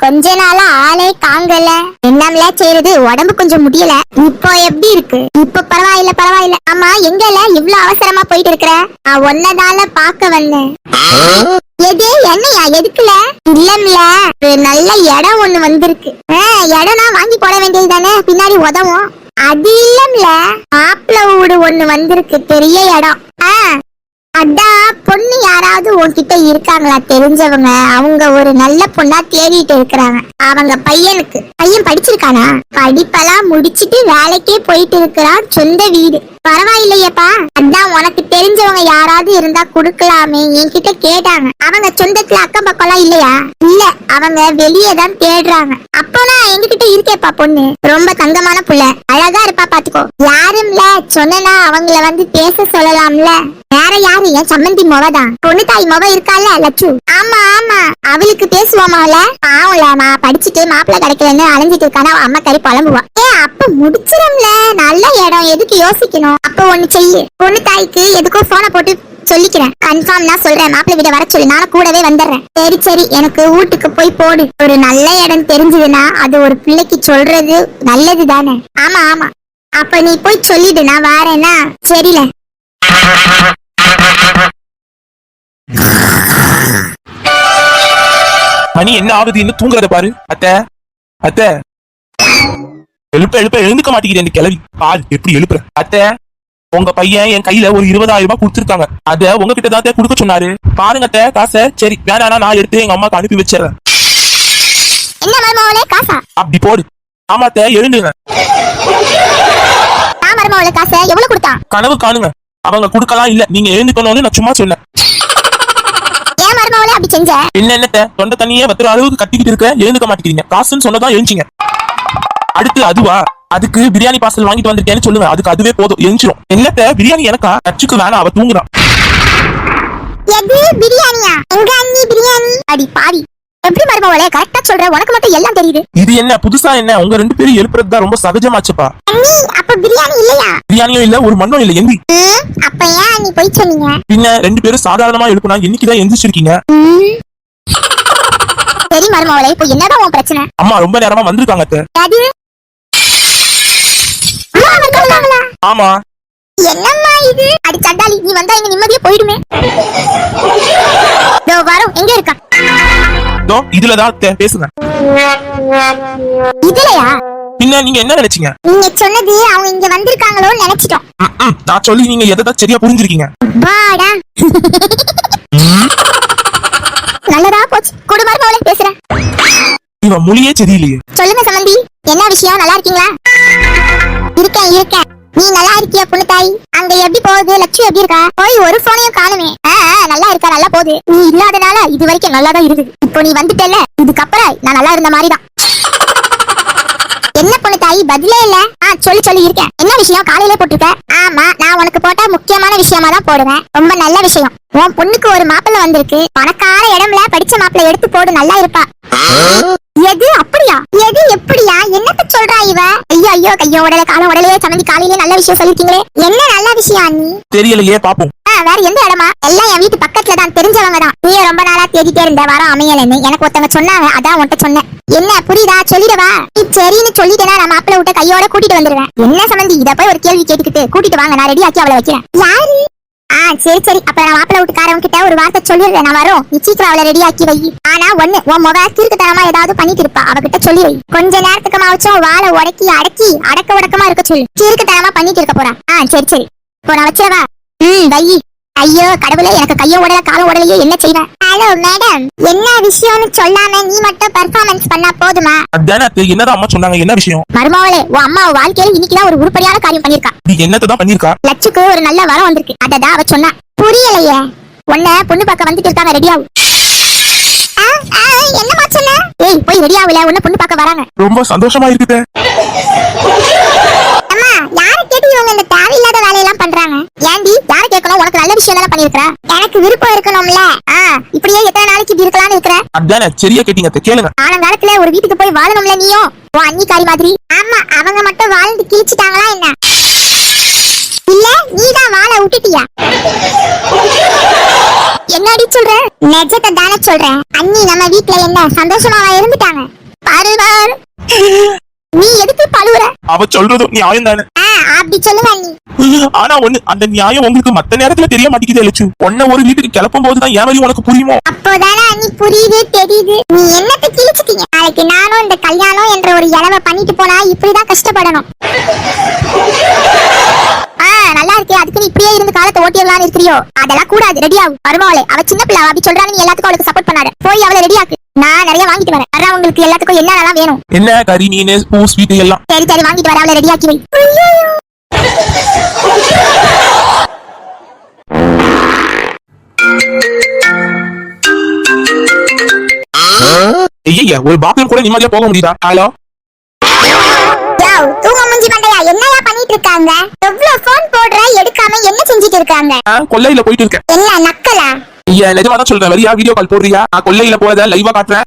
கொஞ்ச நாளா ஆளே காங்கல என்னம்ல செய்யறது உடம்பு கொஞ்சம் முடியல. இப்போ எப்படி இருக்கு? இப்போ பரவாயில்ல பரவாயில்ல. ஆமா எங்கல இவ்ளோ அவசரமா போயிட்டு இருக்கிற? நான் ஒன்னதால பாக்க வந்தேன். எது? என்னையா? எதுக்குல? இல்லம்ல. ஒரு நல்ல இடம் ஒண்ணு வந்திருக்கு. ஆ, இடம்னா வாங்கி போட வேண்டியது தானே பின்னாடி உதவும். அது இல்லம்ல. மாப்பிள வீடு ஒண்ணு வந்திருக்கு. பெரிய இடம். ஆ அதான் பொண்ணு யாராவது உன்கிட்ட இருக்காங்களா? தெரிஞ்சவங்க. அவங்க ஒரு நல்ல பொண்ணா தேடிட்டு இருக்கிறாங்க. அவங்க பையனுக்கு. பையன் படிச்சிருக்கானா? படிப்பெல்லாம் முடிச்சிட்டு வேலைக்கே போயிட்டு இருக்கிறான் சொந்த வீடு. பரவாயில்லையப்பா. அதான் உனக்கு தெரிஞ்சவங்க யாராவது இருந்தா குடுக்கலாமே என்கிட்ட கேட்டாங்க. அவங்க சொந்தத்துல அக்கம் பக்கம்லாம் இல்லையா? இல்ல அவங்க வெளியே தான் தேடுறாங்க. அப்போனா எங்ககிட்ட இருக்கேப்பா பொண்ணு. ரொம்ப தங்கமான புள்ள. அழகா இருப்பா பாத்துக்கோ. யாரும்ல சொன்னா அவங்கள வந்து பேச சொல்லலாம்ல. வேற யாரு? என் சம்மந்தி மொவதான் பொண்ணு தாய் மொவ இருக்கால லட்சு. ஆமா ஆமா. அவளுக்கு பேசுவோமால பாவம்லமா படிச்சுட்டு மாப்பிள்ள கிடைக்கலன்னு அலைஞ்சிட்டு இருக்கானா அம்மா கறி புலம்புவா. ஏ அப்ப முடிச்சிரும்ல. நல்ல இடம். எதுக்கு யோசிக்கணும்? அப்ப ஒண்ணு செய்யு பொண்ணு தாய்க்கு எதுக்கோ போனை போட்டு சொல்லிக்கிறேன். கன்ஃபார்ம் நான் சொல்றேன். மாப்பிள்ளை வீட வர சொல்லி நானும் கூடவே வந்துடுறேன். சரி சரி. எனக்கு வீட்டுக்கு போய் போடு. ஒரு நல்ல இடம் தெரிஞ்சதுன்னா அது ஒரு பிள்ளைக்கு சொல்றது நல்லது தானே ஆமா ஆமா. அப்ப நீ போய் சொல்லிடு. நான் வாரேன்னா? சரில. மணி என்ன ஆகுது? இன்னும் தூங்குறத பாரு. அத்த அத்த. எழுப்ப எழுப்ப. எழுந்துக்க மாட்டேங்குது இந்த கிளவி பால் எப்படி எழுப்புற? அத்தை. உங்க பையன் என் கையில ஒரு இருபதாயிரம் ரூபாய் கொடுத்துருக்காங்க. அத உங்ககிட்ட தான் கொடுக்க சொன்னாரு. பாருங்க காசை. சரி வேணானா நான் எடுத்து எங்க அம்மாக்கு அனுப்பி வச்சிடறேன். அப்படி போடு. ஆமா அத்தை எழுந்துங்க. கனவு காணுங்க. அவங்க கொடுக்கலாம் இல்ல நீங்க எழுந்துக்கணும்னு நான் சும்மா சொன்னேன். என்ன என்னத்த தொண்டை தண்ணியே வத்துற அளவுக்கு கட்டிக்கிட்டு இருக்க எழுந்துக்க மாட்டேங்கிறீங்க. காசுன்னு சொன்னதான் எழுச்சிங்க அடுத்து அதுவா? அதுக்கு பிரியாணி பார்சல் வாங்கிட்டு வந்திருக்கேன்னு சொல்லுங்க அதுக்கு அதுவே போதும். எழுச்சிரும் என்னத்த? பிரியாணி எனக்கா? கட்சிக்கு வேணாம். அவ தூங்குறான். எது? பிரியாணியா? எங்க அண்ணி பிரியாணி? அடி பாவி. எப்படி மருமவளே கரெக்டா சொல்ற. உனக்கு மட்டும் எல்லாம் தெரியுது. இது என்ன? புதுசா என்ன? உங்க ரெண்டு பேரும் எழுப்புறது தான் ரொம்ப சகஜமாச்சுப்பா. அண்ணி அப்ப பிரியாணி இல்லையா? பிரியாணியும் இல்ல ஒரு மண்ணும் இல்ல. எந்தி. அப்ப ஏன் அண்ணி போய் சொன்னீங்க? பின்ன ரெண்டு பேரும் சாதாரணமா எழுப்புனா என்னைக்குதான் எந்திரிச்சிருக்கீங்க. சரி மருமவளே இப்போ என்னதான் உன் பிரச்சனை? அம்மா ரொம்ப நேரமா வந்திருக்காங்க அது? ஆமா. என்னம்மா இது? அடி சண்டாளி நீ வந்தா இங்க நிம்மதியா போயிடுமே. இதோ வரோம். எங்க இருக்கா? இதோ இதுலதான் அத்தை. பேசுங்க. இதுலயா? பின்ன நீங்க என்ன நினைச்சீங்க? நீங்க சொன்னது அவங்க இங்க வந்திருக்காங்களோன்னு நினைச்சிட்டோம். நான் சொல்லி நீங்க எதை தான் சரியா புரிஞ்சிருக்கீங்க? வாடா நல்லதா போச்சு. கொடு மருமவளே பேசுறேன். இவன் மொழியே சரியில்லையே. சொல்லுங்க சமந்தி என்ன விஷயம்? நல்லா இருக்கீங்களா? இருக்கேன் இருக்கேன் நீ நல்லா இருக்கியா பொண்ணு தாய்? அங்க எப்படி போகுது? லட்சு எப்படி இருக்கா? போய் ஒரு போனையும் காணுமே. நல்லா இருக்கா நல்லா போகுது. நீ இல்லாதனால இது வரைக்கும் நல்லா தான் இருக்குது இப்போ நீ வந்துட்டல இதுக்கப்புறம் நான் நல்லா இருந்த மாதிரி தான். என்ன பொண்ணு தாய் பதிலே இல்ல? ஆ சொல்லி சொல்லி இருக்கேன். என்ன விஷயம்? காலையில போட்டிருக்க? ஆமா நான் உனக்கு போட்டா முக்கியமான விஷயமா தான் போடுவேன். ரொம்ப நல்ல விஷயம். உன் பொண்ணுக்கு ஒரு மாப்பிள்ளை வந்திருக்கு. பணக்கார இடம்ல படிச்ச மாப்பிள்ளை எடுத்து போடு நல்லா இருப்பா. எது அப்படியா? எது எப்படியா? என்னத்த சொல்றா இவ? ஐயோ ஐயோ கையோ உடல காலம் உடலையே சமந்தி காலையிலே நல்ல விஷயம் சொல்லிருக்கீங்களே. என்ன நல்ல விஷயம் அண்ணி? தெரியலையே பாப்போம். வேற எந்த இடமா? எல்லாம் என் வீட்டு பக்கத்துல தான் தெரிஞ்சவங்க தான். நீ ரொம்ப நாளா தேடிட்டே இருந்த வரம் அமையலன்னு எனக்கு ஒருத்தவங்க சொன்னாங்க அதான் உன்கிட்ட சொன்னேன். என்ன புரியுதா? சொல்லிடவா? நீ சரின்னு சொல்லிட்டேனா நான் மாப்பிள்ள விட்ட கையோட கூட்டிட்டு வந்துருவேன். என்ன சம்பந்தி இத போய் ஒரு கேள்வி கேட்டுக்கிட்டு கூட்டிட்டு வாங்க நான் ரெடி ஆக்கி அவளை வைக்கிறேன். யாரு? ஆ சரி சரி. அப்ப நான் மாப்பிள்ள வீட்டுக்காரவங்க கிட்ட ஒரு வார்த்தை சொல்லிடுறேன். நான் வரோம். நீ சீக்கிரம் அவளை ரெடி ஆக்கி வை. ஆனா ஒண்ணு உன் முக தரமா ஏதாவது பண்ணிட்டு இருப்பா. அவகிட்ட சொல்லி வை. கொஞ்ச நேரத்துக்கு மாவச்சும் வாழை உடக்கி அடக்கி அடக்க உடக்கமா இருக்க சொல்லு. கிறுக்குத்தனமா பண்ணிட்டு இருக்க போறா. ஆ சரி சரி. இப்போ நான் வச்சிடவா? ம் வை. ஐயோ கடவுளே எனக்கு கையோ உடல காலம் உடலையே என்ன செய்வேன் ஹலோ மேடம் என்ன விஷயம்னு சொல்லாம நீ மட்டும் பெர்ஃபார்மன்ஸ் பண்ணா போதுமா? அதானே என்னதான் அம்மா சொன்னாங்க என்ன விஷயம்? மருமவளே உன் அம்மா வாழ்க்கையில இன்னைக்குதான் ஒரு உருப்படியான காரியம் பண்ணிருக்கா நீ என்னத்தை தான் பண்ணிருக்கா லட்சுக்கு ஒரு நல்ல வரம் வந்திருக்கு. அததான் அவ சொன்னா. புரியலையே. உன்ன பொண்ணு பார்க்க வந்துட்டு இருக்காங்க ரெடியாவும் என்னமா சொன்ன? ஏய் போய் ரெடியாவுல உன்ன பொண்ணு பார்க்க வராங்க. ரொம்ப சந்தோஷமா இருக்குது அம்மா யார கேட்டு இவங்க இந்த தேவையில்லாத வேலையெல்லாம் பண்றாங்க ஏண்டி யார கேட்கணும் உனக்கு நல்ல விஷயம் தானே பண்ணிருக்கிற? எனக்கு விருப்பம் இருக்கணும்ல. ஆ இப்படியே எத்தனை நாளைக்கு இப்படி இருக்கலாம்னு இருக்கிற? அதானே சரியா கேட்டீங்க அத்தை கேளுங்க காலங்காலத்துல ஒரு வீட்டுக்கு போய் வாழணும்ல நீயும் உன் அண்ணிக்காரி மாதிரி. ஆமா அவங்க மட்டும் வாழ்ந்து கிழிச்சிட்டாங்களா என்ன? இல்ல நீதான் வாழ விட்டுட்டியா? என்னடி சொல்ற? நிஜத்தை தானே சொல்றேன் அண்ணி நம்ம வீட்ல என்ன சந்தோஷமாவா இருந்துட்டாங்க? பாரு பாரு. நீ எதுக்கு பழுவுற? அவ சொல்றதும் நியாயம் தானே அப்படி அண்ணி ஆனா ஒண்ணு அந்த நியாயம் உங்களுக்கு மத்த நேரத்துல தெரிய மாட்டேங்குது லட்சு உன்ன ஒரு வீட்டுக்கு கிளப்பும் போதுதான் ஏன் வழி உனக்கு புரியுமோ? அப்போதானே அண்ணி புரியுது தெரியுது. நீ என்னத்தை கிழிச்சிட்டீங்க நாளைக்கு நானும் இந்த கல்யாணம் என்ற ஒரு இளவை பண்ணிட்டு போனா இப்படிதான் கஷ்டப்படணும். நல்லா இருக்கே. அதுக்கு நீ இப்படியே இருந்து காலத்தை ஓட்டிடலாம்னு இருக்கிறியோ? அதெல்லாம் கூடாது ரெடி ஆகும் வருவாளே அவ சின்ன பிள்ளை அப்படி சொல்றாங்க நீ எல்லாத்துக்கும் அவளுக்கு சப்போர்ட் பண்ணாத. போய் அவளை ரெடி ஆக்கு. நான் நிறைய வாங்கிட்டு வரேன். வர்றவங்களுக்கு எல்லாத்துக்கும் என்னென்னலாம் வேணும்? என்ன கறி மீன் பூ ஸ்வீட் எல்லாம்? சரி சரி வாங்கிட்டு வர. அவளை ரெடி ஆக்கி வை. ஐயா ஒரு பாத்ரூம் கூட நிம்மதியா போக முடியுதா? ஹலோ தூங்க முஞ்சி மண்டையா என்னையா பண்ணிட்டு இருக்காங்க? எவ்வளவு போன் போடுற எடுக்காம என்ன செஞ்சிட்டு இருக்காங்க? கொல்லையில போயிட்டு இருக்கேன். என்ன நக்கலா? ஐயா நிஜமா தான் சொல்றேன் வரியா? வீடியோ கால் போடுறியா? நான் கொல்லையில போறத லைவா காட்டுறேன்.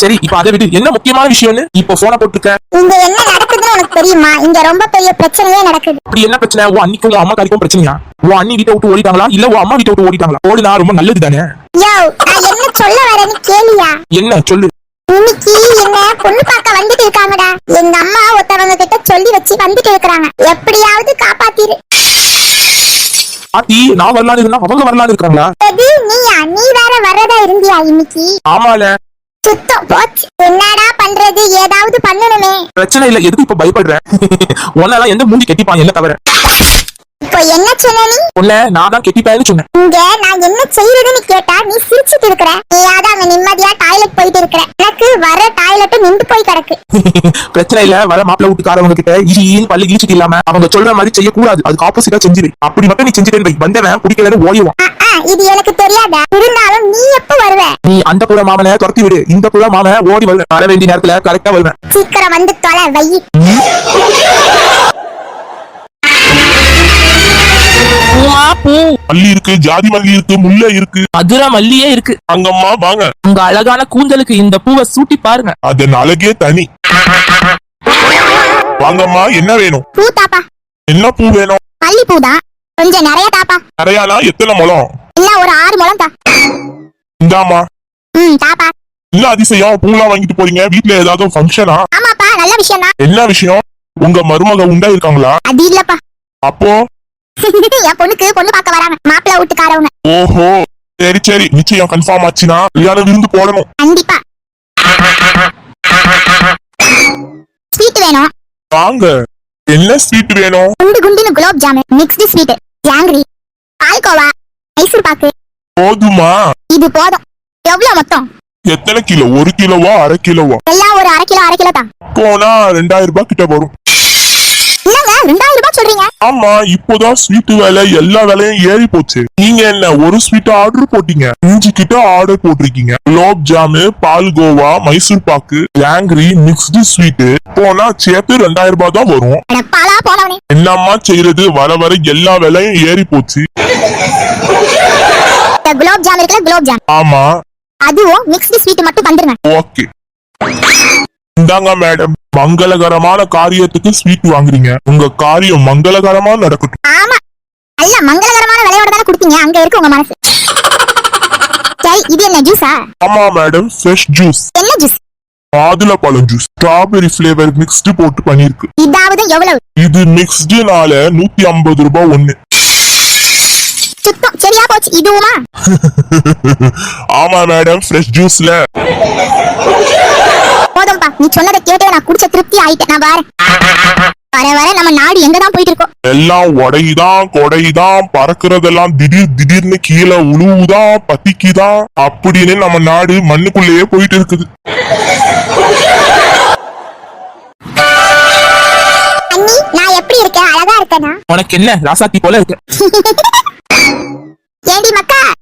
சரி இப்ப அதை விட்டு என்ன முக்கியமான விஷயம்னு இப்ப போனை போட்டுருக்க. இங்க என்ன நடக்குதுன்னு உனக்கு தெரியுமா? இங்க ரொம்ப பெரிய பிரச்சனையே நடக்குது. அப்படி என்ன பிரச்சனை? உன் அன்னிக்கும் உன் அம்மா காரிக்கும் பிரச்சனையா? உன் அண்ணி வீட்டை விட்டு ஓடிட்டாங்களா? இல்ல உன் அம்மா வீட்டை விட்டு ஓடிட்டாங்களா? ஓடினா ரொம்ப நல்லது தானே? யோ நான் என்ன சொல்ல வரேன்னு கேளியா? என்ன? சொல்லு. இன்னைக்கு என்ன பொண்ணு பார்க்க வந்துட்டு இருக்காங்கடா. எங்க அம்மா ஒருத்தவங்க கிட்ட சொல்லி வச்சு வந்துட்டு இருக்காங்க எப்படியாவது காப்பாத்திரு. ஆத்தி நான் வரலான்னு இருந்தா அவங்க வரலான்னு இருக்காங்களா? எது? நீயா? நீ வேற வரதா இருந்தியா இன்னைக்கு? ஆமால. சுத்தம் போச்சு என்னடா பண்றது? ஏதாவது பண்ணணுமே. பிரச்சனை இல்ல. எதுக்கு இப்ப பயப்படுற? உன்னால எந்த மூஞ்சி கெட்டிப்பான்? என்ன தவிர. இப்போ என்ன சொன்ன நீ? உன்ன நான் தான் கெட்டிப்பேன்னு சொன்னேன். இங்க நான் என்ன செய்யறதுன்னு கேட்டா நீ சிரிச்சிட்டு இருக்கிற. நீயாவது அங்க நிம்மதியா டாய்லெட் போயிட்டு இருக்கிற. எனக்கு வர டாய்லெட் நின்று போய் கிடக்கு. பிரச்சனை இல்ல வர மாப்பிள்ள வீட்டுக்காரவங்க கிட்ட ஈன்னு பல்லு இழிச்சிட்டு இல்லாம அவங்க சொல்ற மாதிரி செய்யக்கூடாது. அதுக்கு ஆப்போசிட்டா செஞ்சிரு. அப்படி மட்டும் நீ செஞ்சுட்டேன் வை வந்தவன் பிடிக்கலன்னு ஓடிவான் இது எனக்கு தெரியாதா? இருந்தாலும் நீ எப்ப வருவ? நீ அந்த புற மாமனை துரத்தி விடு. இந்த புற மாமன் ஓடி வருவேன் வர வேண்டிய நேரத்துல கரெக்டா வருவேன். சீக்கிரம் வந்து தொலை வை. பூ மல்லி இருக்கு ஜாதி மல்லி இருக்கு முல்லை இருக்கு. மதுரை மல்லியே இருக்கு. அங்கம்மா வாங்க. உங்க அழகான கூந்தலுக்கு இந்த பூவை சூட்டி பாருங்க. அதன் அழகே தனி. வாங்கம்மா என்ன வேணும்? பூ தாப்பா என்ன பூ வேணும்? மல்லி பூ தான் கொஞ்சம் நிறைய தாப்பா. நிறையானா எத்தனை முழம்? இல்ல ஒரு ஆறு முழம் தா இந்தாமா ம் தாப்பா. இல்ல அதிசயம்? பூலாம் வாங்கிட்டு போறீங்க? வீட்ல ஏதாவது ஃபங்க்ஷனா ஆமாப்பா நல்ல விஷயம் தான் என்ன விஷயம்? உங்க மருமக உண்டா இருக்காங்களா? அது இல்லப்பா. அப்போ? என் பொண்ணுக்கு பொண்ணு பார்க்க வராங்க. மாப்பிள்ளை வீட்டுக்காரவங்க. ஓஹோ. சரி சரி. நிச்சயம் கன்ஃபார்ம் ஆச்சுன்னா கல்யாண விருந்து போடணும். கண்டிப்பா. ஸ்வீட் வேணும். வாங்க. என்ன ஸ்வீட் வேணும்? குண்டு குண்டுன்னு குலோப் ஜாமுன் மிக்ஸ்டு ஸ்வீட் ஜாங்கிரி. பால்கோவா. மைசூர் பாக்கு. போதுமா? இது போதும். எவ்வளவு மொத்தம்? எத்தனை கிலோ? ஒரு கிலோவா அரை கிலோவா? எல்லாம் ஒரு அரை கிலோ அரை கிலோ தான். போனா ரெண்டாயிரம் ரூபாய் கிட்ட வரும். இல்லங்க ரெண்டாயிரம் ரூபாய் சொல்றீங்க? ஆமா இப்போதான் ஸ்வீட் விலை எல்லா விலையும் ஏறி போச்சு. நீங்க என்ன ஒரு ஸ்வீட் ஆர்டர் போட்டீங்க? அஞ்சு கிட்ட ஆர்டர் போட்டிருக்கீங்க. Gulab jam palkova Mysore pak jangiri mixed sweet போனா சேர்த்து ரெண்டாயிரம் ரூபாய் தான் வரும். பாலா போனவனே என்னம்மா செய்யறது வர வர எல்லா விலையும் ஏறி போச்சு. குலோப் ஜாம் இருக்குல்ல குலோப் ஜாம். ஆமா. அதுவும் மிக்ஸ்டு ஸ்வீட் மட்டும் தந்துருங்க ஓகே. இந்தாங்க மேடம் மங்களகரமான காரியத்துக்கு ஸ்வீட் வாங்குறீங்க. உங்க காரியம் மங்களகரமா நடக்கட்டும். ஆமா. நல்ல மங்களகரமான விலையோட தானே கொடுத்தீங்க. அங்க இருக்கு உங்க மனசு. சரி இது என்ன ஜூஸா ஆமா மேடம் ஃப்ரெஷ் ஜூஸ் என்ன ஜூஸ் மாதுளப்பழம் ஜூஸ் ஸ்ட்ராபெரி ஃபிளேவர் மிக்ஸ்டு போட்டு பண்ணிருக்கு இதாவது எவ்வளவு? இது மிக்ஸ்டுனால நூத்தி ஐம்பது ரூபாய் ஒண்ணு. சுத்தம். சரியா போச்சு. இதுவுமா? ஆமா மேடம் ஃப்ரெஷ் ஜூஸ்ல போதும்பா. நீ சொன்னதை கேட்டே நான் குடிச்ச திருப்தி ஆயிட்டேன். நான் வர வர நம்ம நாடு எங்க தான் போயிட்டு இருக்கோம் எல்லாம் உடையுதான் கொடையுதான் பறக்குறதெல்லாம் திடீர் திடீர்னு கீழே உழுவுதான் பத்திக்குதான் அப்படின்னு நம்ம நாடு மண்ணுக்குள்ளேயே போயிட்டு இருக்குது. அண்ணி நான் எப்படி இருக்கேன்? அழகா இருக்கேனா? உனக்கு என்ன? ராசாத்தி போல இருக்கு. ஏண்டி மக்கா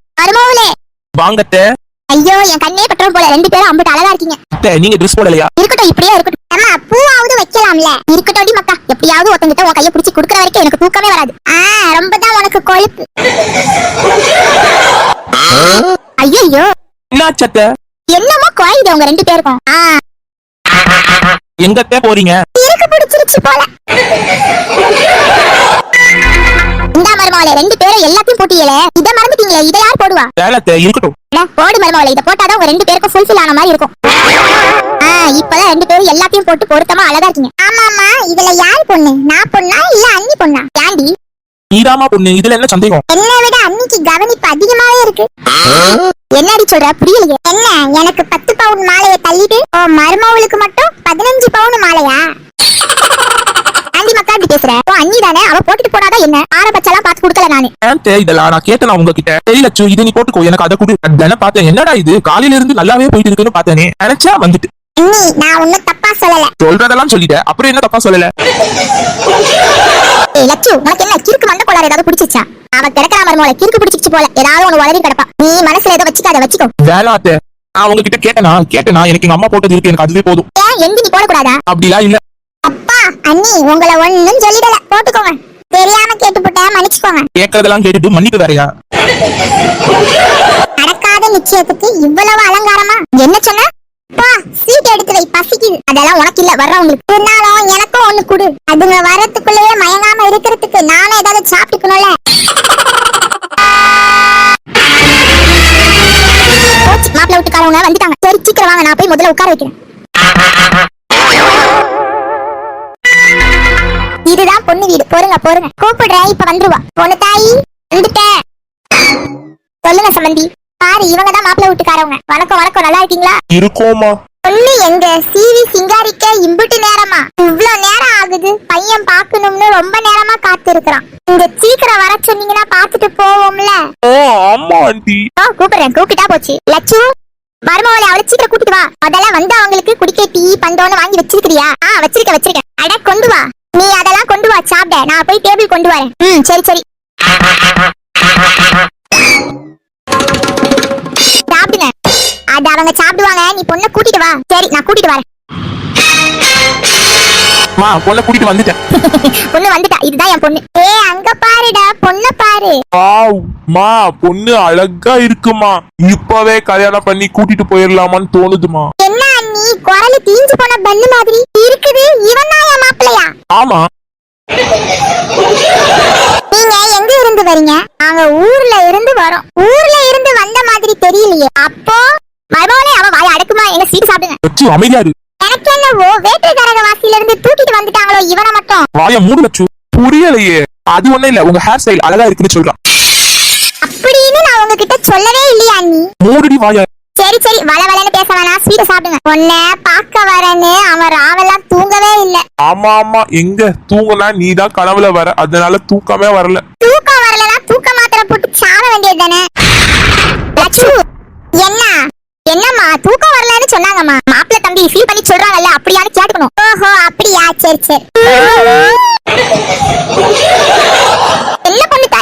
வாங்கத்த ஐயோ என் கண்ணே பற்றம் போல. ரெண்டு பேரும் அம்பிட்டு அழகா இருக்கீங்க. அத்தை நீங்க ட்ரெஸ் போடலையா? இருக்கட்டும் இப்படியே இருக்கட்டும். அம்மா பூவாவது வைக்கலாம்ல. இருக்கட்டும் மக்கா எப்படியாவது ஒருத்தங்கிட்ட உன் கையை பிடிச்சி குடுக்கற வரைக்கும் எனக்கு தூக்கமே வராது. ஆ ரொம்ப தான் உனக்கு கொழுப்பு. ஐயோ என்னாச்சு அத்தை? என்னமோ குறையுது உங்க ரெண்டு பேருக்கும். ஆ. எங்கத்த போறீங்க? இருக்கு பிடிச்சிருச்சு போல. இந்த மருமகளே ரெண்டு பேரும் எல்லாத்தையும் போட்டியலே. இத மறந்துட்டீங்களே இதையா யார் போடுவா? வேலை அத்தை, இருக்கட்டும். போடு மருமவளை இதை போட்டாதான் உங்க ரெண்டு பேருக்கும் ஃபுல்ஃபில் ஆன மாதிரி இருக்கும். ஆ, இப்பதான் ரெண்டு பேரும் எல்லாத்தையும் போட்டு பொருத்தமா அழகா இருக்கீங்க. ஆமா ஆமா இதுல யார் பொண்ணு? நான் பொண்ணா இல்ல அண்ணி பொண்ணா? ஏண்டி நீதாமா பொண்ணு இதுல என்ன சந்தேகம்? என்னை விட அன்னிக்கு கவனிப்பு அதிகமாவே இருக்கு. என்னடி சொல்ற? புரியலையே என்ன எனக்கு பத்து பவுன் மாலையை தள்ளிட்டு ஓ மருமவளுக்கு மட்டும் பதினஞ்சு பவுன் மாலையா ஆண்டி மக்கா இப்படி பேசுற ஓ அண்ணி தானே அவ போட்டுட்டு போனாதான் என்ன ஆரம்பச்செல்லாம் பார்த்து கொடுக்கல நானு. இதெல்லாம் நான் கேட்டேன் உங்ககிட்ட? சரி லட்சு இதை நீ போட்டுக்கோ எனக்கு அதை கொடு. தானே பார்த்தேன். என்னடா இது? காலையில இருந்து நல்லாவே போயிட்டு இருக்குன்னு பார்த்தேனே. நினைச்சா வந்துட்டு. நான் ஒன்னும் தப்பா சொல்லல. சொல்றதெல்லாம் சொல்லிட்டேன். அப்புறம் என்ன தப்பா சொல்லல? ஏய் லட்சு உனக்கு என்ன? கிறுக்கு மண்டை கோளாறு ஏதாவது பிடிச்சிச்சா அவ கிடக்கிற மருமகளை கிறுக்கு பிடிச்சிச்சு போல. ஏதாவது ஒண்ணு வளரி கிடப்பா. நீ மனசுல ஏதோ வச்சுக்காத வச்சுக்கோ. நான் உங்ககிட்ட கேட்டேனா? கேட்டேனா? எனக்கு எங்க அம்மா போட்டது இருக்கு. எனக்கு அதுவே போதும். ஏன்? எங்க நீ போடக்கூடாதா? அப்படிலாம் இல்ல. அப்பா அண்ணி உங்களை ஒண்ணும் சொல்லிடல. போட்டுக்கோங்க. கேட்டுப்புட்டேன் மன்னிச்சுக்கோங்க கேட்கறதெல்லாம் கேட்டுட்டு மன்னிப்பு வேறையா? நடக்காத நிச்சயத்துக்கு இவ்வளவு அலங்காரமா? என்ன சொன்ன? பா சீட் எடுத்து வை பசிக்குது. அதெல்லாம் உனக்கு இல்ல வர்றவங்களுக்கு. இருந்தாலும் எனக்கும் ஒண்ணு கொடு. அதுங்க வரத்துக்குள்ளேயே மயங்காம இருக்கிறதுக்கு நானும் ஏதாவது சாப்பிட்டுக்கணும்ல. மாப்பிள்ளை வீட்டுக்காரவங்க வந்துட்டாங்க. சரி சீக்கிரம் வாங்க நான் போய் முதல்ல உட்கார வைக்கிறேன். பொண்ணு வீடு. பொறுங்க பொறுங்க. கூப்பிடுறேன் இப்ப வந்துருவா. பொண்ணு தாயி வந்துட்டேன் சொல்லுங்க சம்பந்தி. பாரு இவங்க தான் மாப்பிள்ளை வீட்டுக்காரவங்க. வணக்கம் வணக்கம். நல்லா இருக்கீங்களா? இருக்கோமா பொண்ணு எங்க? சிவி சிங்காரிக்க இம்புட்டு நேரமா? இவ்ளோ நேரம் ஆகுது. பையன் பார்க்கணும்னு ரொம்ப நேரமா காத்து இருக்கிறான் இங்க சீக்கிரம் வர சொன்னீங்கன்னா பாத்துட்டு போவோம்ல. ஓ ஆமா ஆண்டி. ஆ, கூப்பிடுறேன். கூப்பிட்டா போச்சு. லட்சு மருமவளை அவளை சீக்கிரம் கூட்டிட்டு வா. அதெல்லாம் வந்து அவங்களுக்கு குடிக்க டீ பந்தோன்னு வாங்கி வச்சிருக்கிறியா? ஆ வச்சிருக்க வச்சிருக்க அட கொண்டு வா. நீ அதெல்லாம் கொண்டு வா சாப்பிட. நான் போய் டேபிள் கொண்டு வரேன். ம் சரி சரி. சாப்பிடுங்க. அது அவங்க சாப்பிடுவாங்க. நீ பொண்ணை கூட்டிட்டு வா. சரி நான் கூட்டிட்டு வரேன். பொண்ணை கூட்டிட்டு வந்துட்டேன் பொண்ணு வந்துட்டா. இதுதான் என் பொண்ணு. ஏ அங்க பாருடா. பொண்ணை பாரு. வாவ் மா பொண்ணு அழகா இருக்குமா. இப்பவே கல்யாணம் பண்ணி கூட்டிட்டு போயிடலாமான்னு தோணுதுமா. அண்ணி குரலு தீஞ்சு போன பல்லு மாதிரி இருக்குது. இவன் தான் என் மாப்பிள்ளையா? ஆமா. நீங்க எங்க இருந்து வரீங்க? நாங்க ஊர்ல இருந்து வரோம். ஊர்ல இருந்து வந்த மாதிரி தெரியலையே. அப்போ மருமகளே அவன் வாய அடக்குமா? எங்க சீட்டு சாப்பிடுங்க. லட்சு அமைதியா இரு. எனக்கு என்னவோ வேட்டைக்காரக வாசியில இருந்து தூக்கிட்டு வந்துட்டாங்களோ? இவனை மட்டும். வாய மூடு லட்சு. புரியலையே. அது ஒண்ணும் இல்ல. உங்க ஹேர் ஸ்டைல் அழகா இருக்குன்னு சொல்றான். அப்படின்னு நான் உங்ககிட்ட சொல்லவே இல்லையா அண்ணி? மூடுடி வாய. சரி சரி வள வளன்னு பேச வேணாம். ஸ்வீட்டை சாப்பிடுங்க. உன்னை பார்க்க வரேன்னு அவன் ராவெல்லாம் தூங்கவே இல்ல. ஆமா ஆமா. எங்க? தூங்குனா நீ தான் கனவுல வர. அதனால தூக்கமே வரல. தூக்கம் வரலனா தூக்க மாத்திரை போட்டு சாக வேண்டியது தானே? லட்சு என்ன? என்னம்மா? தூக்கம் வரலன்னு சொன்னாங்கம்மா. மாப்பிள்ளை தம்பி ஃபீல் பண்ணி சொல்றாங்கல்ல அப்படியான்னு கேட்கணும் ஓஹோ அப்படியா? சரி சரி.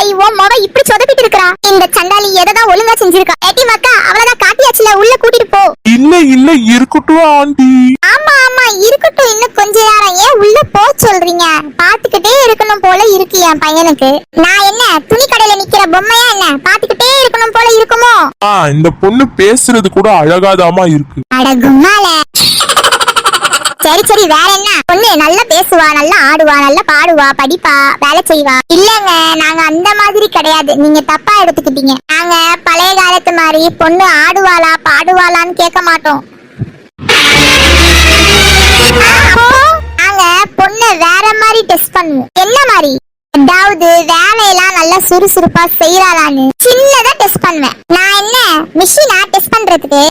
தாயி உன் இப்படி சொதப்பிட்டு இருக்கறா இந்த சண்டாளி எதைதான் ஒழுங்கா செஞ்சிருக்கா? ஏட்டி மக்கா அவ்வளவுதான் காட்டியாச்சுல உள்ள கூட்டிட்டு போ. இல்ல இல்ல இருக்கட்டும் ஆண்டி. ஆமா ஆமா இருக்கட்டும் இன்னும் கொஞ்ச நேரம். ஏன் உள்ள போ சொல்றீங்க? பாத்துக்கிட்டே இருக்கணும் போல இருக்கு என் பையனுக்கு. நான் என்ன துணி கடையில நிக்கிற பொம்மையா என்ன? பாத்துக்கிட்டே இருக்கணும் போல இருக்குமோ? இந்த பொண்ணு பேசுறது கூட அழகாதாமா இருக்கு. அட கும்மால சரி சரி வேற என்ன? பொண்ணு நல்லா பேசுவா நல்லா ஆடுவா நல்லா பாடுவா படிப்பா வேலை செய்வா. இல்லங்க நாங்க அந்த மாதிரி கிடையாது. நீங்க தப்பா எடுத்துக்கிட்டீங்க. நாங்க பழைய காலத்து மாதிரி பொண்ணு ஆடுவாளா பாடுவாளான்னு கேட்க மாட்டோம். நாங்க பொண்ணு வேற மாதிரி டெஸ்ட் பண்ணுவோம். என்ன மாதிரி? அதாவது வேலையெல்லாம் நல்லா சுறுசுறுப்பா செய்யறாளான்னு சின்னதா டெஸ்ட் பண்ணுவேன். நான் என்ன மிஷினா டெஸ்ட் பண்றதுக்கு?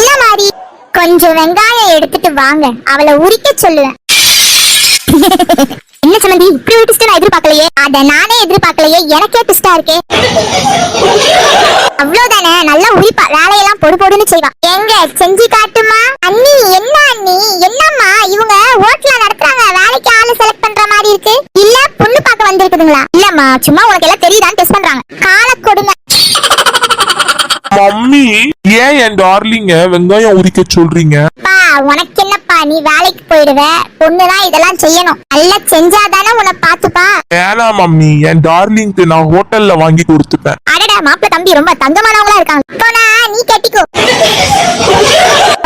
இல்ல மாதிரி? கொஞ்சம் வெங்காயம் எடுத்துட்டு வாங்க. அவளை உரிக்க சொல்லுவேன். என்ன சம்மந்தி இப்படி ஒரு ட்விஸ்ட் நான் எதிர்பார்க்கலையே? அத நானே எதிர்பார்க்கலையே. எனக்கே ட்விஸ்டா இருக்கே. அவ்வளவுதானே? நல்லா உரிப்பா. வேலையெல்லாம் பொடு பொடுன்னு செய்வா. எங்க? செஞ்சு காட்டுமா? அண்ணி என்ன அண்ணி? என்னம்மா? இவங்க ஹோட்டல நடத்துறாங்க. வேலைக்கு ஆளு செலக்ட் பண்ற மாதிரி இருக்கு. இல்ல பொண்ணு பார்க்க வந்திருக்குதுங்களா? இல்லம்மா சும்மா உனக்கு எல்லாம் தெரியுதான்னு டெஸ்ட் பண்றாங்க. கால கொடுமை மம்மி ஏன் என் டார்லிங்க வெங்காயம் உரிக்க சொல்றீங்க? உனக்கு என்னப்பா நீ வேலைக்கு போயிடுவ? பொண்ணுதான் இதெல்லாம் செய்யணும். நல்லா செஞ்சாதானே உன்னை பாத்துப்பா வேணாம் மம்மி என் டார்லிங்க்கு நான் ஹோட்டல்ல வாங்கி கொடுத்துப்பேன் அடடா மாப்பிள்ள தம்பி ரொம்ப தங்கமானவங்களா இருக்காங்க. போனா நீ கட்டிக்கோ.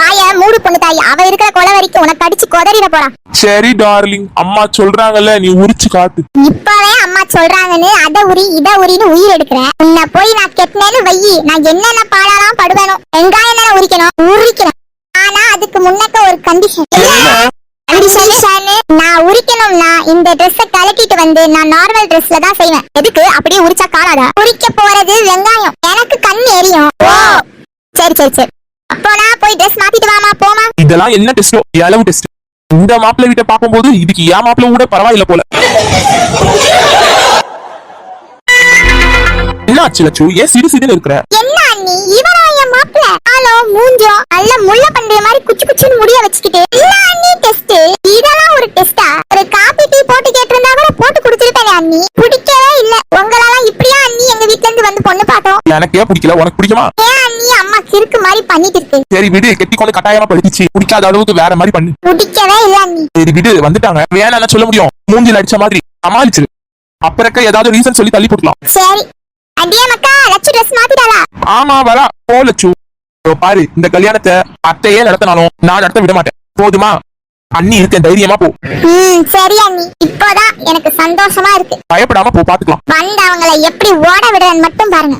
பாய மூடு பொண்ணு தாய். அவ இருக்கிற கொலை உனக்கு அடிச்சு கொதறிட போறான். சரி டார்லிங். அம்மா சொல்றாங்கல்ல நீ உரிச்சு காட்டு. இப்பவே அம்மா சொல்றாங்கன்னு அத உரி இத உரின்னு உயிர் எடுக்கிறேன் உன்னை போய் நான் கெட்டினேன்னு வையி நான் என்னென்ன பாடாலாம் படுவேனோ வெங்காயம் தானே உரிக்கணும் உரிக்கிறேன் ஆனா அதுக்கு முன்னக்க ஒரு கண்டிஷன் நான் உரிக்கணும்னா இந்த Dress கலட்டிட்டு வந்து நான் நார்மல் Dressல தான் செய்வேன். எதுக்கு? அப்படியே உரிச்சா காணாதா? உரிக்க போறது வெங்காயம். எனக்கு கண் எரியும். ஓ சரி சரி சரி. நான் போய் Dress மாத்திட்டு வாமா போமா இதெல்லாம் என்ன டெஸ்டோ அளவு டெஸ்ட் இந்த மாப்பிள்ளை வீட்டை பார்க்கும்போது இதுக்கு ஏன் மாப்பிள்ளை கூட பரவாயில்ல போல. என்ன ஆச்சு லட்சு? ஏன் சிறு சிறுன்னு இருக்கிற? என்ன அண்ணி? இவரா என் மாப்பிள ஹலோ மூஞ்சோ நல்ல முள்ள பண்ற மாதிரி குச்சு குச்சுன்னு முடிய வச்சுக்கிட்டு. என்ன அண்ணி டெஸ்ட் இதெல்லாம் ஒரு டெஸ்டா ஒரு காபி டீ போட்டு கேட்டிருந்தா கூட போட்டு குடுத்திருப்பேனே அண்ணி இல்ல உங்களால இப்படியா அண்ணி எங்க வீட்ல இருந்து வந்து பொண்ணு பார்த்தோம். எனக்கே பிடிக்கல? உனக்கு பிடிக்குமா? ஏன் அண்ணி அம்மா கிறுக்கு மாதிரி பண்ணிட்டு இருக்கு. சரி விடு கெட்டி கொண்டு கட்டாயமா படுத்துச்சு. பிடிக்காத அளவுக்கு வேற மாதிரி பண்ணு. பிடிக்கவே இல்ல அண்ணி. சரி விடு வந்துட்டாங்க. வேணாம் சொல்ல முடியும். மூஞ்சில அடிச்ச மாதிரி சமாளிச்சிரு. அப்புறக்க ஏதாவது ரீசன் சொல்லி தள்ளி போட்டுக்கலாம். சரி. அடியே மக்கா லட்சு ட்ரெஸ் மாத்திட்டாளா ஆமா வரா. போ லட்சு. பாரு இந்த கல்யாணத்தை அத்தையே நடத்தினாலும் நான் நடத்த விட மாட்டேன். போதுமா? அண்ணி இருக்கேன் தைரியமா போ. ம் சரி அண்ணி. இப்போதான் எனக்கு சந்தோஷமா இருக்கு. பயப்படாம போ பாத்துக்கலாம். வந்தவங்களை எப்படி ஓட விடுறேன்னு மட்டும் பாருங்க.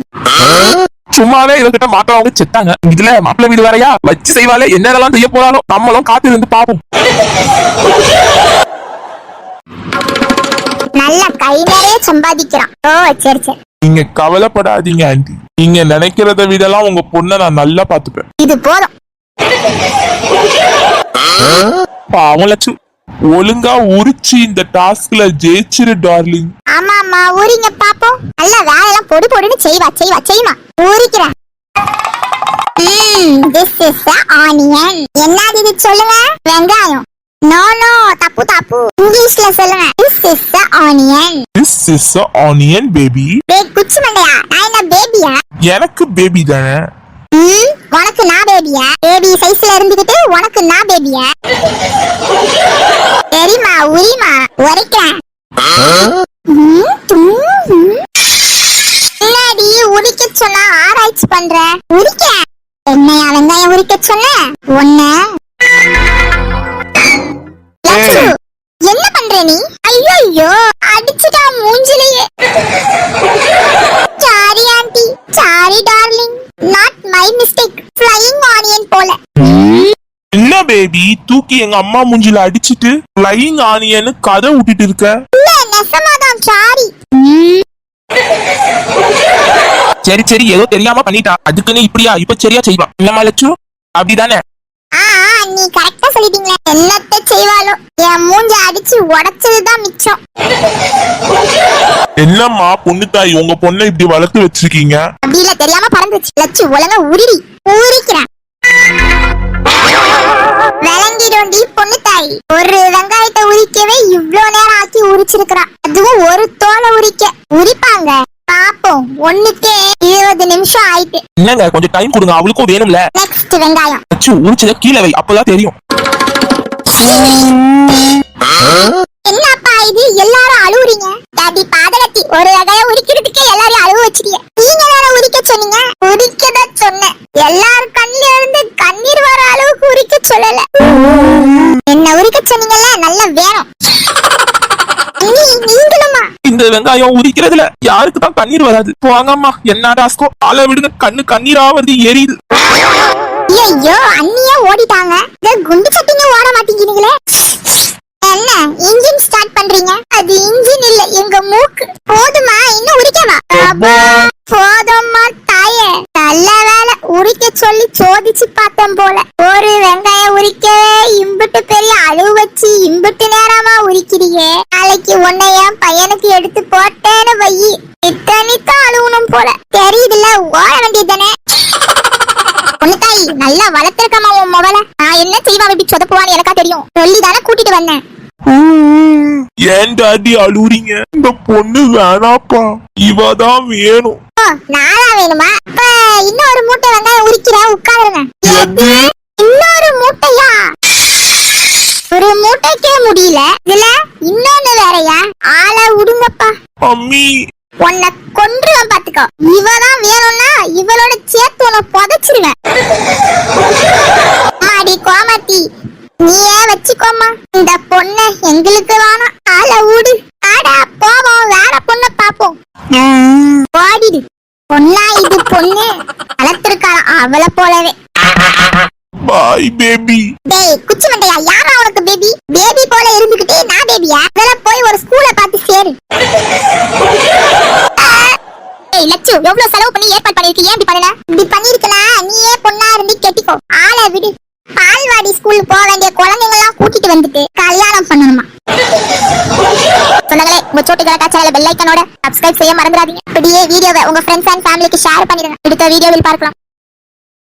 சும்மாவே இவங்கிட்ட மாத்தவங்க செத்தாங்க. இதுல மாப்பிள்ளை வீடு வேறையா? வச்சு செய்வாளே என்னெல்லாம் செய்ய போறாளோ நம்மளும் காத்து இருந்து பாப்போம் நல்ல கை நிறைய சம்பாதிக்கிறான். ஓ சரி சரி. நீங்க கவலைப்படாதீங்க ஆண்டி. நீங்க நினைக்கிறத விடலாம் உங்க பொண்ணை நான் நல்லா பாத்துப்பேன் இது போதும். பாவம் லட்சு ஒழுங்கா உரிச்சு இந்த டாஸ்க்ல ஜெயிச்சிரு டார்லிங். ஆமா ஆமா. ஊறிங்க பாப்போம். நல்ல வேலையெல்லாம் பொடு பொடுன்னு செய்வா செய்வா செய்யுமா ஊறிக்கிறேன் திஸ் இஸ் ஆனியன் என்னது இது சொல்லுங்க? வெங்காயம். நோ நோ தப்பு தப்பு. இங்கிலீஷ்ல சொல்லுங்க. This is onion this is onion baby டேய் குச்சி மண்டையா நான் என்ன பேபியா எனக்கு பேபி தானே. உனக்கு நான் பேபியா பேபி சைஸ்ல இருந்துகிட்டு உனக்கு நான் பேபியா சரிம்மா உரிமா உரைக்கிறேன். பின்னாடி உரிக்க சொன்னா ஆராய்ச்சி பண்ற? உரிக்க? என்னையா வெங்காயம் உரிக்க சொன்ன? ஒண்ணு தூக்கி எங்க அம்மா மூஞ்சில அடிச்சிட்டு ஃப்ளையிங் ஆனியன்னு கதை விட்டுட்டு இருக்க. சாரி சரி சரி ஏதோ தெரியாம பண்ணிட்டா. அதுக்குன்னு இப்படியா இப்ப சரியா செய்வா. இல்லம்மா லட்சு? அப்படிதானே? நீ கரெக்டா சொல்லிட்டீங்களே. என்னத்த செய்வாளோ. என் மூஞ்ச அடிச்சு உடைச்சதுதான் மிச்சம். என்னம்மா பொண்ணு தாய் உங்க பொண்ணை இப்படி வளர்த்து வச்சிருக்கீங்க? அப்படி இல்ல தெரியாம பறந்துச்சு. லட்சு ஒழுங்கா உருடி. ஊறிக்கிறேன் விளங்கிடும்டி பொண்ணு தாய். ஒரு வெங்காயத்தை உரிக்கவே இவ்ளோ நேரம் ஆக்கி உரிச்சிருக்கிறா அதுவும் ஒரு தோலை உரிக்க. உரிப்பாங்க. பாப்போம். ஒண்ணுக்கே இருபது நிமிஷம் ஆயிட்டு. என்னங்க கொஞ்சம் டைம் கொடுங்க. அவளுக்கும் வேணும்ல. நெக்ஸ்ட் வெங்காயம். லட்சு உரிச்சத கீழே வை. அப்பதான் தெரியும். என்னப்பா இது? எல்லாரும் அழுவுறீங்க. டாடி பாதகத்தி ஒரு வகையா உரிக்கிறதுக்கே எல்லாரையும் அழுவ வச்சிட்டீங்க நீங்க வேற உரிக்க சொன்னீங்க. உரிக்கதான் சொன்னேன் எல்லாரும் கண்ணுல இருந்து கண்ணீர் வர அளவுக்கு உரிக்க சொல்லல. என்ன உரிக்க சொன்னீங்கல்ல? நல்ல வேணும். நீ நீங்களுமா? இந்த வெங்காயம் உரிக்கிறதுல யாருக்கு தான் கண்ணீர் வராது. வாங்கம்மா என்ன டாஸ்கோ ஆளை விடுங்க கண்ணு கண்ணீரா வருது எரியுது. ஐயோ அண்ணியே ஓடிட்டாங்க. இந்த குண்டு சட்டிங்க ஓட மாட்டேங்கிறீங்களே. என்ன இன்ஜின் ஸ்டார்ட் பண்றீங்க? அது இன்ஜின் இல்ல எங்க மூக்கு. போதுமா இன்னும் உரிக்கவா? போதும்மா தாயே. நல்ல வேலை உரிக்க சொல்லி சோதிச்சு பார்த்தேன் போல. ஒரு வெங்காயம் உரிக்கவே இம்புட்டு பெரிய அழுவு வச்சு இம்புட்டு நேரமா உரிக்கிறீங்க நாளைக்கு உன்னை என் பையனுக்கு எடுத்து போட்டேன்னு வையி. இத்தனைக்கும் அழுவணும் போல. தெரியுதுல்ல ஓட தாய் நல்லா வளர்த்திருக்கமா உன் மொபைல. நான் என்ன செய்வா இப்படி சொதப்புவான்னு எனக்கா தெரியும். சொல்லி தானே கூட்டிட்டு வந்தேன். ஏன் டாடி அழுவுறீங்க? இந்த பொண்ணு வேணாப்பா. இவ தான் வேணும் நானா வேணுமா? அப்ப இன்னொரு மூட்டை வெங்காயம் உரிக்கிறேன் உட்காருங்க? இன்னொரு மூட்டையா? ஒரு மூட்டைக்கே முடியல. இதுல இன்னொன்னு வேறயா? ஆளை விடுங்கப்பா அம்மி. உன்னை கொன்றுவன் பாத்துக்கோ. இவதான் வேணும்னா இவளோட சேர்த்து உன்னை புதைச்சிருவேன். ஆடி நீ ஏன் வச்சுக்கோமா இந்த பொண்ணை எங்களுக்கு வேணாம். ஆள அப்படியே வீடியோவை உங்க ஃப்ரெண்ட்ஸ் அண்ட் ஃபேமிலிக்கு ஷேர் பண்ணிடுங்க அடுத்த வீடியோவில் பார்க்கலாம்.